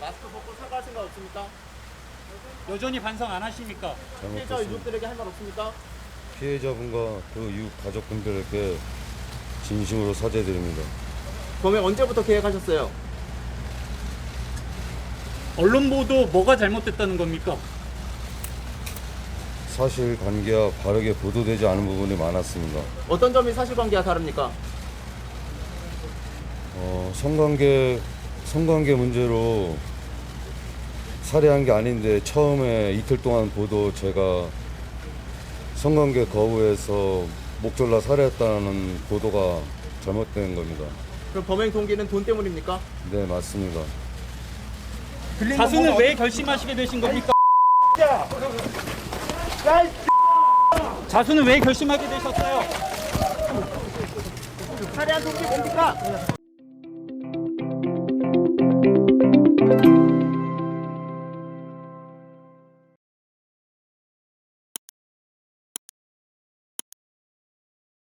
마스크 벗고 사과할 생각 없습니까? 여전히 반성 안 하십니까? 피해자 잘못했습니다. 유족들에게 할 말 없습니까? 피해자분과 그 이웃 가족분들에게 진심으로 사죄드립니다. 범행 언제부터 계획하셨어요? 언론 보도 뭐가 잘못됐다는 겁니까? 사실 관계와 바르게 보도되지 않은 부분이 많았습니다. 어떤 점이 사실관계와 다릅니까? 어, 성관계 성관계 문제로 살해한 게 아닌데 처음에 이틀 동안 보도 제가 성관계 거부해서 목졸라 살해했다는 보도가 잘못된 겁니다. 그럼 범행 동기는 돈 때문입니까? 네 맞습니다. 자수는 왜 결심하시게 되신 겁니까? 자수는 왜 결심하게 되셨어요? 살해한 동기 뭡니까?